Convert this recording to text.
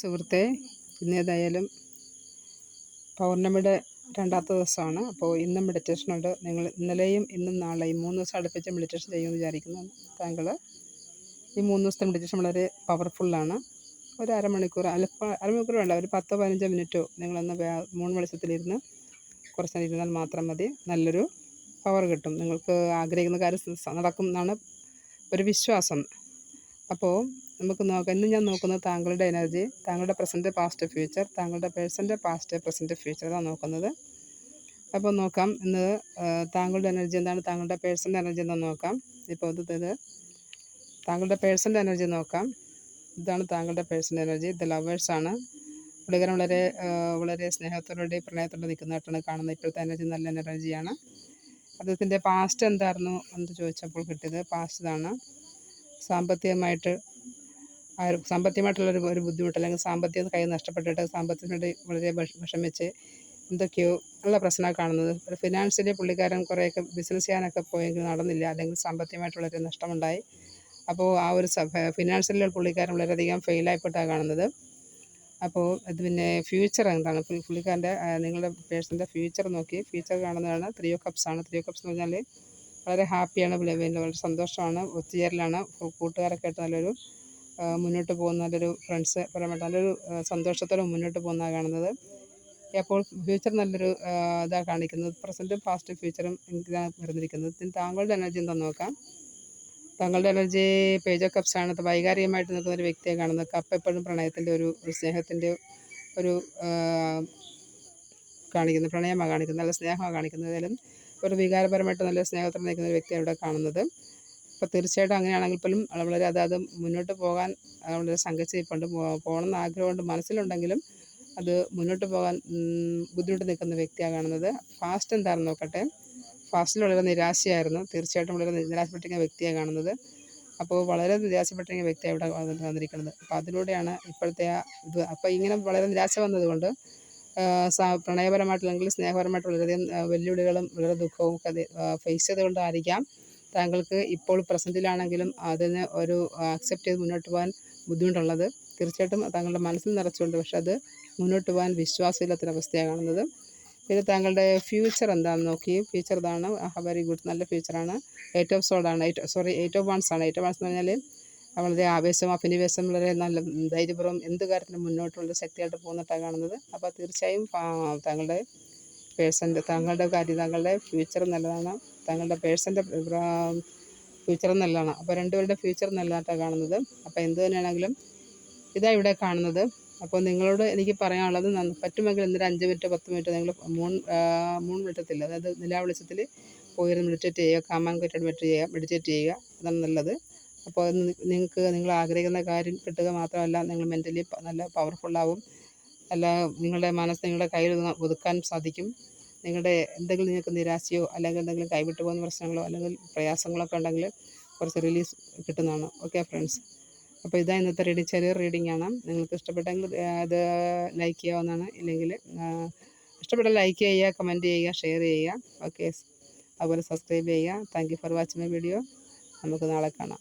സുഹൃത്തെ ഇന്നേതായാലും പൗർണമിയുടെ രണ്ടാമത്തെ ദിവസമാണ്. അപ്പോൾ ഇന്നും മെഡിറ്റേഷനുണ്ട് നിങ്ങൾ ഇന്നലെയും ഇന്നും നാളെയും മൂന്ന് ദിവസം അടുപ്പിച്ച് മെഡിറ്റേഷൻ ചെയ്യുമെന്ന് വിചാരിക്കുന്നു. താങ്കൾ ഈ മൂന്ന് ദിവസത്തെ മെഡിറ്റേഷൻ വളരെ പവർഫുള്ളാണ് ഒരു അരമണിക്കൂർ അല്പം അരമണിക്കൂർ വേണ്ട ഒരു പത്തോ പതിനഞ്ചോ മിനിറ്റോ നിങ്ങളൊന്ന് മൂന്ന് വെളിച്ചത്തിലിരുന്ന് കുറച്ച് നേരം ഇരുന്നാൽ മാത്രം മതി. നല്ലൊരു പവർ കിട്ടും. നിങ്ങൾക്ക് ആഗ്രഹിക്കുന്ന കാര്യം നടക്കും എന്നാണ് ഒരു വിശ്വാസം. അപ്പോൾ നമുക്ക് നോക്കാം. ഇന്ന് ഞാൻ നോക്കുന്നത് താങ്കളുടെ എനർജി താങ്കളുടെ പ്രസന്റ് പാസ്റ്റ് ഫ്യൂച്ചർ താങ്കളുടെ പേഴ്സന്റെ പാസ്റ്റ് പ്രസന്റ് ഫ്യൂച്ചർ അതാണ് നോക്കുന്നത്. അപ്പോൾ നോക്കാം. ഇന്ന് താങ്കളുടെ എനർജി എന്താണ്? താങ്കളുടെ പേഴ്സന്റെ എനർജി എന്താണെന്ന് നോക്കാം. ഇപ്പോൾ ഇത് താങ്കളുടെ പേഴ്സന്റെ എനർജി നോക്കാം. ഇതാണ് താങ്കളുടെ പേഴ്സന്റെ എനർജി ഇത് ലവേഴ്സാണ് പുള്ളിക്കാരൻ വളരെ വളരെ സ്നേഹത്തോടെ പ്രണയത്തോടെ നിൽക്കുന്നതായിട്ടാണ് കാണുന്നത്. ഇപ്പോഴത്തെ എനർജി നല്ല എനർജിയാണ് അദ്ദേഹത്തിന്റെ പാസ്റ്റ് എന്തായിരുന്നു എന്ന് ചോദിച്ചപ്പോൾ കിട്ടിയത് പാസ്റ്റ് ഇതാണ്. സാമ്പത്തികമായിട്ട് ആ ഒരു സാമ്പത്തികമായിട്ടുള്ളൊരു ഒരു ബുദ്ധിമുട്ട് അല്ലെങ്കിൽ സാമ്പത്തികം കൈ നഷ്ടപ്പെട്ടിട്ട് സാമ്പത്തികമായിട്ട് വളരെ വിഷ- വിഷമിച്ച് എന്തൊക്കെയോ ഉള്ള പ്രശ്നമാണ് കാണുന്നത്. ഒരു ഫിനാൻഷ്യലി പുള്ളിക്കാരൻ കുറേയൊക്കെ ബിസിനസ് ചെയ്യാനൊക്കെ പോയെങ്കിൽ നടന്നില്ല. അല്ലെങ്കിൽ സാമ്പത്തികമായിട്ടുള്ളൊരു നഷ്ടമുണ്ടായി. അപ്പോൾ ആ ഒരു ഫിനാൻഷ്യലി പുള്ളിക്കാരൻ വളരെയധികം ഫെയിലായിപ്പെട്ടാണ് കാണുന്നത്. അപ്പോൾ ഇത് പിന്നെ ഫ്യൂച്ചർ എന്താണ്? പുള്ളി- പുള്ളിക്കാരന്റെ നിങ്ങളുടെ പേഴ്സന്റെ ഫ്യൂച്ചർ നോക്കി. ഫ്യൂച്ചർ കാണുന്നതാണ് ത്രീ ഓ കപ്സ് ആണ്. ത്രീ ഓ കപ്സ് എന്ന് പറഞ്ഞാൽ വളരെ ഹാപ്പിയാണ് പിന്നെ വളരെ സന്തോഷമാണ്. ഒത്തുചേരലാണ്. കൂട്ടുകാരൊക്കെ ആയിട്ട് നല്ലൊരു മുന്നോട്ട് പോകുന്ന നല്ലൊരു ഫ്രണ്ട്സ് പരമായിട്ട് നല്ലൊരു സന്തോഷത്തോടെ മുന്നോട്ട് പോകുന്നതാണ് കാണുന്നത്. എപ്പോൾ ഫ്യൂച്ചർ നല്ലൊരു ഇതാണ് ഇതാ കാണിക്കുന്നത്. പ്രസന്റും പാസ്റ്റും ഫ്യൂച്ചറും ഇതാണ് വരുന്നിരിക്കുന്നത് ഇതിന് താങ്കളുടെ എനർജി എന്താണെന്ന് നോക്കാം. താങ്കളുടെ എനർജി പേജ് ഓഫ് കപ്സ് ആണ്. വൈകാരികമായിട്ട് നിൽക്കുന്ന ഒരു വ്യക്തിയെ കാണുന്നത്. കപ്പ് എപ്പോഴും പ്രണയത്തിന്റെ ഒരു സ്നേഹത്തിന്റെ ഒരു കാണിക്കുന്നു. കാണിക്കുന്നത് പ്രണയമാണ് കാണിക്കുന്നത്. നല്ല സ്നേഹമാണ് കാണിക്കുന്നത്. ഏതായാലും ഒരു വികാരപരമായിട്ട് നല്ല സ്നേഹത്തിൽ നിൽക്കുന്ന ഒരു വ്യക്തിയാണ് ഇവിടെ കാണുന്നത്. അപ്പോൾ തീർച്ചയായിട്ടും അങ്ങനെയാണെങ്കിൽ പോലും വളരെ അതായത് മുന്നോട്ട് പോകാൻ വളരെ സംഘച്ചിരിപ്പുണ്ട് പോകണം എന്ന് ആഗ്രഹമുണ്ട്. മനസ്സിലുണ്ടെങ്കിലും അത് മുന്നോട്ട് പോകാൻ ബുദ്ധിമുട്ട് നിൽക്കുന്ന വ്യക്തിയാണ് കാണുന്നത്. ഫാസ്റ്റ് എന്താണെന്ന് നോക്കട്ടെ. ഫാസ്റ്റിൽ വളരെ നിരാശയായിരുന്നു. തീർച്ചയായിട്ടും വളരെ നിരാശപ്പെട്ടിരിക്കുന്ന വ്യക്തിയാണ് കാണുന്നത്. അപ്പോൾ വളരെ നിരാശപ്പെട്ടിരിക്കുന്ന വ്യക്തിയാണ് ഇവിടെ വന്ന് വന്നിരിക്കുന്നത്. അപ്പോൾ അതിലൂടെയാണ് ഇപ്പോഴത്തെ ആ ഇത്. അപ്പോൾ ഇങ്ങനെ വളരെ നിരാശ വന്നതുകൊണ്ട് പ്രണയപരമായിട്ടല്ലെങ്കിൽ സ്നേഹപരമായിട്ട് വളരെയധികം വെല്ലുവിളികളും വളരെ ദുഃഖവും ഒക്കെ ഫേസ് ചെയ്തുകൊണ്ടായിരിക്കാം താങ്കൾക്ക് ഇപ്പോൾ പ്രസന്റിലാണെങ്കിലും അതിനെ ഒരു അക്സെപ്റ്റ് ചെയ്ത് മുന്നോട്ട് പോകാൻ ബുദ്ധിമുട്ടുള്ളത്. തീർച്ചയായിട്ടും താങ്കളുടെ മനസ്സിൽ നിറച്ചുകൊണ്ട് പക്ഷെ അത് മുന്നോട്ട് പോകാൻ വിശ്വാസമില്ലാത്തൊരവസ്ഥയാണ് കാണുന്നത്. പിന്നെ താങ്കളുടെ ഫ്യൂച്ചർ എന്താണെന്ന് നോക്കി. ഫ്യൂച്ചർ ഇതാണ് വെരി ഗുഡ് നല്ല ഫ്യൂച്ചറാണ് eight of സോഡാണ് eight sorry eight of wands ആണ്. എയ്റ്റ് ഓഫ് വൺസ് എന്ന് പറഞ്ഞാൽ വളരെ ആവേശം അഭിനിവേശം വളരെ നല്ല ധൈര്യപൂർവം എന്ത് കാര്യത്തിനും മുന്നോട്ടുള്ള ശക്തിയായിട്ട് പോകുന്നിട്ടാണ് കാണുന്നത്. അപ്പോൾ തീർച്ചയായും താങ്കളുടെ പേഴ്സന്റെ താങ്കളുടെ കാര്യം താങ്കളുടെ ഫ്യൂച്ചർ നല്ലതാണ്. താങ്കളുടെ പേഴ്സന്റെ ഫ്യൂച്ചർ നല്ലതാണ്. അപ്പോൾ രണ്ടുപേരുടെ ഫ്യൂച്ചർ നല്ലതായിട്ടാണ് കാണുന്നത്. അപ്പോൾ എന്ത് തന്നെയാണെങ്കിലും ഇതാ ഇവിടെ കാണുന്നത്. അപ്പോൾ നിങ്ങളോട് എനിക്ക് പറയാനുള്ളത് പറ്റുമെങ്കിൽ ഇന്നൊരു അഞ്ച് മിനിറ്റ് പത്ത് മിനിറ്റ് നിങ്ങൾ മൂൺ മൂൺ വെളിച്ചത്തില്ല അതായത് നിലാവെളിച്ചത്തിൽ പോയി പോയിരുന്ന് മെഡിറ്റേറ്റ് ചെയ്യുക കാമാൻ കയറ്റി മെഡിറ്റേറ്റ് ചെയ്യുക മെഡിറ്റേറ്റ് ചെയ്യുക അതാണ് നല്ലത്. അപ്പോൾ അത് നിങ്ങൾക്ക് നിങ്ങൾ ആഗ്രഹിക്കുന്ന കാര്യം കിട്ടുക മാത്രമല്ല നിങ്ങൾ മെന്റലി നല്ല പവർഫുള്ളാവും അല്ല നിങ്ങളുടെ മനസ്സ് നിങ്ങളുടെ കയ്യിൽ ഒതുക്കാൻ സാധിക്കും. നിങ്ങളുടെ എന്തെങ്കിലും നിങ്ങൾക്ക് നിരാശയോ അല്ലെങ്കിൽ എന്തെങ്കിലും കൈവിട്ടു പോകുന്ന പ്രശ്നങ്ങളോ അല്ലെങ്കിൽ പ്രയാസങ്ങളൊക്കെ ഉണ്ടെങ്കിൽ കുറച്ച് റിലീസ് കിട്ടുന്നതാണ്. ഓക്കെ ഫ്രണ്ട്സ് അപ്പോൾ ഇതാ ഇന്നത്തെ റീഡിങ് ചെറിയ റീഡിംഗ് ആണ്. നിങ്ങൾക്ക് ഇഷ്ടപ്പെട്ടെങ്കിൽ അത് ലൈക്ക് ചെയ്യാവുന്നതാണ്. ഇല്ലെങ്കിൽ ഇഷ്ടപ്പെട്ടാൽ ലൈക്ക് ചെയ്യുക കമന്റ് ചെയ്യുക ഷെയർ ചെയ്യുക. ഓക്കെ അതുപോലെ സബ്സ്ക്രൈബ് ചെയ്യുക. Thank for watching my video നമുക്ക് നാളെ കാണാം.